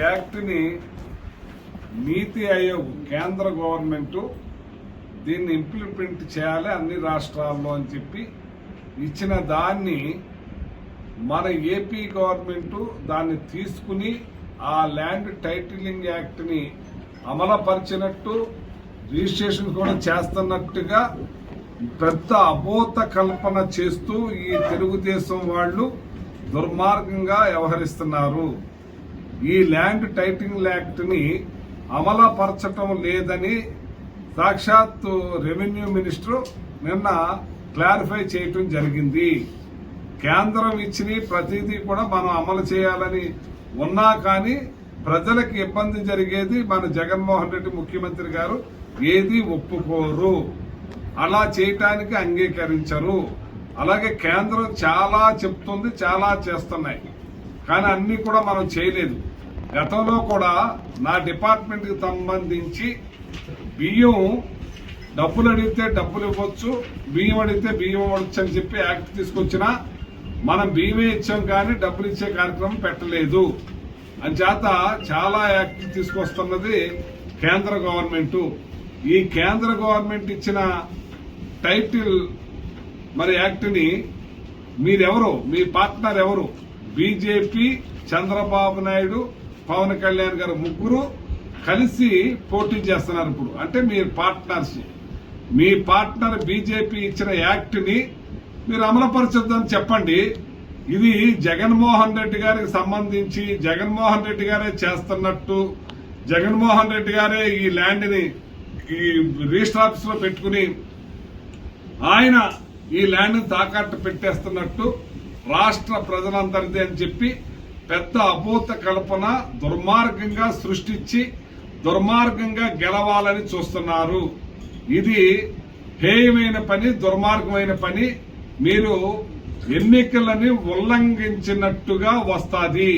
యాక్ట్ని నీతి ఆయోగ్ కేంద్ర గవర్నమెంటు దీన్ని ఇంప్లిమెంట్ చేయాలి అన్ని రాష్ట్రాల్లో అని చెప్పి ఇచ్చిన దాన్ని మన ఏపీ గవర్నమెంటు దాన్ని తీసుకుని ఆ ల్యాండ్ టైటిలింగ్ యాక్ట్ని అమలుపరిచినట్టు రిజిస్ట్రేషన్ కూడా చేస్తున్నట్టుగా పెద్ద అబోత కల్పన చేస్తూ ఈ తెలుగుదేశం వాళ్ళు దుర్మార్గంగా వ్యవహరిస్తున్నారు. ఈ ల్యాండ్ టైటింగ్ యాక్ట్ని అమలుపరచటం లేదని సాక్షాత్ రెవెన్యూ మినిస్టర్ నిన్న క్లారిఫై చేయటం జరిగింది. కేంద్రం ఇచ్చిన ప్రతిదీ కూడా మనం అమలు చేయాలని ఉన్నా కానీ ప్రజలకు ఇబ్బంది జరిగేది మన జగన్మోహన్ రెడ్డి ముఖ్యమంత్రి గారు. ఏది ఒప్పుకోరు. అలా చేయటానికి అంగీకరించరు. అలాగే కేంద్రం చాలా చెప్తుంది చాలా చేస్తున్నాయి. కానీ అన్నీ కూడా మనం చేయలేదు. గతంలో కూడా నా డిపార్ట్మెంట్కి సంబంధించి బియ్యం డబ్బులు అడిగితే డబ్బులు ఇవ్వచ్చు బియ్యం అడిగితే బియ్యం ఇవ్వచ్చు అని చెప్పి యాక్ట్ తీసుకొచ్చినా మనం బియ్యమే ఇచ్చాం కానీ డబ్బులు ఇచ్చే కార్యక్రమం పెట్టలేదు. అంచేత చాలా యాక్ట్ తీసుకొస్తున్నది కేంద్ర గవర్నమెంటు. ఈ కేంద్ర గవర్నమెంట్ ఇచ్చిన టైటిల్ మరి యాక్ట్ని మీరెవరు? మీ పార్ట్నర్ ఎవరు? బీజేపీ చంద్రబాబు నాయుడు పవన్ కళ్యాణ్ గారు ముగ్గురు కలిసి పోటీ చేస్తున్నారు ఇప్పుడు. అంటే మీరు పార్ట్నర్స్ మీ పార్ట్నర్ బీజేపీ ఇచ్చిన యాక్ట్ని మీరు అమలుపరచొద్దని చెప్పండి. ఇది జగన్మోహన్ రెడ్డి గారికి సంబంధించి జగన్మోహన్ రెడ్డి గారే చేస్తున్నట్టు జగన్మోహన్ రెడ్డి గారే ఈ ల్యాండ్ని ఈ రిజిస్టర్ ఆఫీస్లో పెట్టుకుని ఆయన ఈ ల్యాండ్ని తాకట్టు పెట్టేస్తున్నట్టు రాష్ట్ర ప్రజలందరిది అని చెప్పి పెద్ద అభూత కల్పన దుర్మార్గంగా సృష్టించి దుర్మార్గంగా గెలవాలని చూస్తున్నారు. ఇది హేయమైన పని దుర్మార్గమైన పని. మీరు ఎన్నికలని ఉల్లంఘించినట్టుగా వస్తుంది.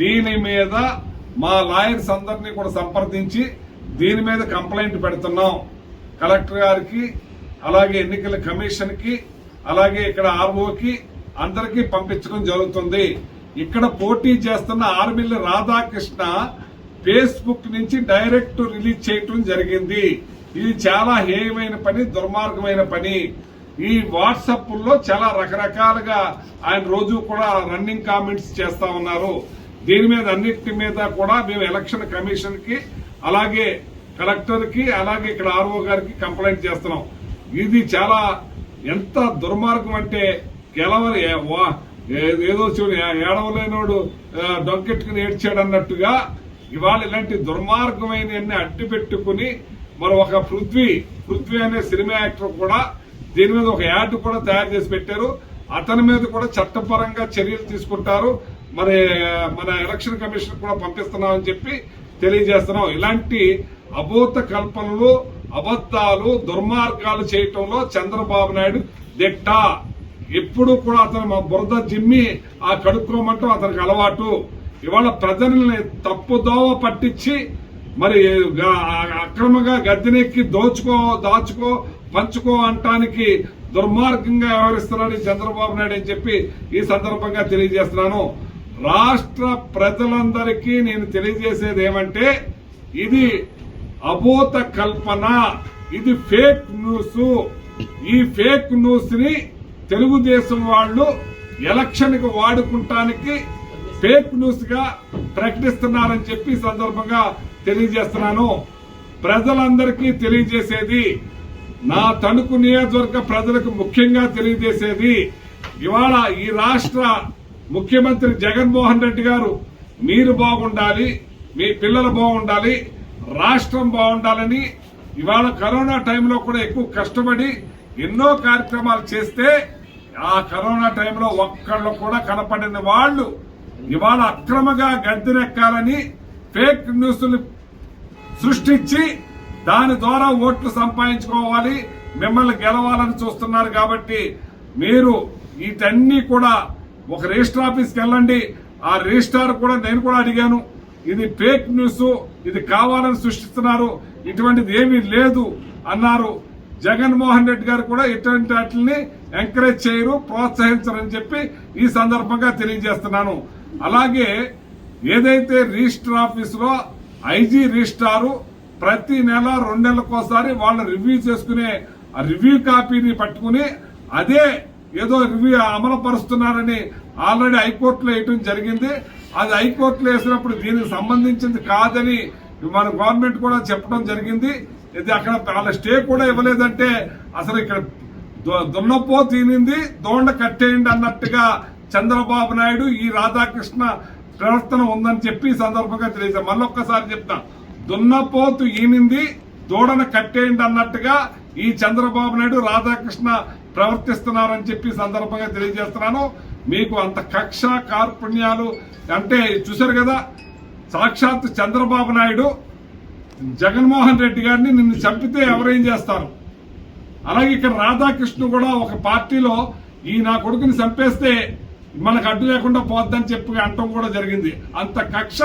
దీని మీద మా లాయర్స్ అందరినీ కూడా సంప్రదించి దీని మీద కంప్లైంట్ పెడుతున్నాం. కలెక్టర్ గారికి అలాగే ఎన్నికల కమిషన్కి అలాగే ఇక్కడ ఆర్ఓకి అందరికీ పంపించడం జరుగుతుంది. ఇక్కడ పోటీ చేస్తున్న ఆర్మిల్లి రాధాకృష్ణ ఫేస్బుక్ నుంచి డైరెక్ట్ రిలీజ్ చేయటం జరిగింది. ఇది చాలా హేయమైన పని దుర్మార్గమైన పని. ఈ వాట్సాప్లో చాలా రకరకాలుగా ఆయన రోజు కూడా రన్నింగ్ కామెంట్స్ చేస్తా ఉన్నారు. దీని మీద అన్నిటి మీద కూడా మేము ఎలక్షన్ కమిషన్కి అలాగే కలెక్టర్కి అలాగే ఇక్కడ ఆర్ఓ గారికి కంప్లైంట్ చేస్తున్నాం. ఇది చాలా ఎంత దుర్మార్గం అంటే గెలవని ఏదో చూడు ఏడవలేనోడు డొంకెట్టుకుని ఏడ్చాడు అన్నట్టుగా ఇవాళ ఇలాంటి దుర్మార్గమైన అడ్డు పెట్టుకుని మరి ఒక పృథ్వీ పృథ్వీ అనే సినిమా యాక్టర్ కూడా దీని మీద ఒక యాడ్ కూడా తయారు చేసి పెట్టారు. అతని మీద కూడా చట్టపరంగా చర్యలు తీసుకుంటారు. మరి మన ఎలక్షన్ కమిషన్ కూడా పంపిస్తున్నామని చెప్పి తెలియజేస్తున్నాం. ఇలాంటి అభూత కల్పనలు అబద్ధాలు దుర్మార్గాలు చేయటంలో చంద్రబాబు నాయుడు దిట్ట. ఎప్పుడు కూడా అతను మా బురద జిమ్మి ఆ కడుక్కోమంటూ అతనికి అలవాటు. ఇవాళ ప్రజల్ని తప్పుదోవ పట్టించి మరి అక్రమంగా గద్దెనెక్కి దోచుకో దాచుకో పంచుకో అంటానికి దుర్మార్గంగా వ్యవహరిస్తున్నాడు చంద్రబాబు నాయుడు అని చెప్పి ఈ సందర్భంగా తెలియజేస్తున్నాను. రాష్ట్ర ప్రజలందరికీ నేను తెలియజేసేది ఏమంటే ఇది అభూత కల్పన ఇది ఫేక్ న్యూస్. ఈ ఫేక్ న్యూస్ని తెలుగుదేశం వాళ్ళు ఎలక్షన్కి వాడుకుంటానికి ఫేక్ న్యూస్గా ప్రకటిస్తున్నారని చెప్పి సందర్భంగా తెలియజేస్తున్నాను. ప్రజలందరికీ తెలియజేసేది నా తణుకు నియోజకవర్గ ప్రజలకు ముఖ్యంగా తెలియజేసేది ఇవాళ ఈ రాష్ట్ర ముఖ్యమంత్రి జగన్మోహన్ రెడ్డి గారు మీరు బాగుండాలి మీ పిల్లలు బాగుండాలి రాష్ట్రం బాగుండాలని ఇవాళ కరోనా టైంలో కూడా ఎక్కువ కష్టపడి ఎన్నో కార్యక్రమాలు చేస్తే ఆ కరోనా టైంలో ఒక్కళ్ళు కూడా కనపడిన వాళ్ళు ఇవాళ అక్రమంగా గద్దెనెక్కాలని ఫేక్ న్యూస్లు సృష్టించి దాని ద్వారా ఓట్లు సంపాదించుకోవాలి మిమ్మల్ని గెలవాలని చూస్తున్నారు కాబట్టి మీరు వీటన్ని కూడా ఒక రిజిస్టర్ ఆఫీస్కి వెళ్ళండి. ఆ రిజిస్టార్ కూడా నేను కూడా అడిగాను ఇది ఫేక్ న్యూస్ ఇది కావాలని సృష్టిస్తున్నారు ఇటువంటిది ఏమీ లేదు అన్నారు. జగన్మోహన్ రెడ్డి గారు కూడా ఇటువంటి వాటిని ఎంకరేజ్ చేయరు ప్రోత్సహించరని చెప్పి ఈ సందర్భంగా తెలియజేస్తున్నాను. అలాగే ఏదైతే రిజిస్టర్ ఆఫీసులో ఐజీ రిజిస్ట్రారు ప్రతి నెల రెండు నెలలకోసారి వాళ్ళు రివ్యూ చేసుకునే ఆ రివ్యూ కాపీని పట్టుకుని అదే ఏదో రివ్యూ అమలు పరుస్తున్నారని ఆల్రెడీ హైకోర్టులో వేయటం జరిగింది. అది హైకోర్టులో వేసినప్పుడు దీనికి సంబంధించింది కాదని మన గవర్నమెంట్ కూడా చెప్పడం జరిగింది. ఇది అక్కడ వాళ్ళ స్టే కూడా ఇవ్వలేదంటే అసలు ఇక్కడ దున్నపో తినింది దోండ కట్టేయండి అన్నట్టుగా చంద్రబాబు నాయుడు ఈ రాధాకృష్ణ ప్రవర్తన ఉందని చెప్పి ఈ సందర్భంగా తెలియజేస్తాం మళ్ళొక్కసారి చెప్తా. దున్నపోతు ఈనింది దూడను కట్టేయండి అన్నట్టుగా ఈ చంద్రబాబు నాయుడు రాధాకృష్ణ ప్రవర్తిస్తున్నారని చెప్పి సందర్భంగా తెలియజేస్తున్నాను. మీకు అంత కక్ష కార్పుణ్యాలు అంటే చూశారు కదా సాక్షాత్ చంద్రబాబు నాయుడు జగన్మోహన్ రెడ్డి గారిని నిన్ను చంపితే ఎవరేం చేస్తారు? అలాగే ఇక్కడ రాధాకృష్ణ కూడా ఒక పార్టీలో ఈ నా కొడుకుని చంపేస్తే మనకు అడ్డు లేకుండా పోద్దని చెప్పి అంటం కూడా జరిగింది. అంత కక్ష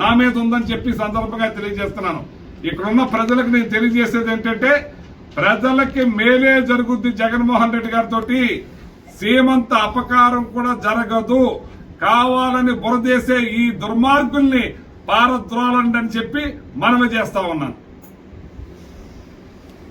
నా మీద ఉందని చెప్పి సందర్భంగా తెలియజేస్తున్నాను. ఇక్కడున్న ప్రజలకు నేను తెలియజేసేది ఏంటంటే ప్రజలకి మేలే జరుగుద్ది జగన్మోహన్ రెడ్డి గారితో సీమంత అపకారం కూడా జరగదు. కావాలని బురదేసే ఈ దుర్మార్గుల్ని పారద్రోలండి అని చెప్పి మనవి చేస్తా ఉన్నాను.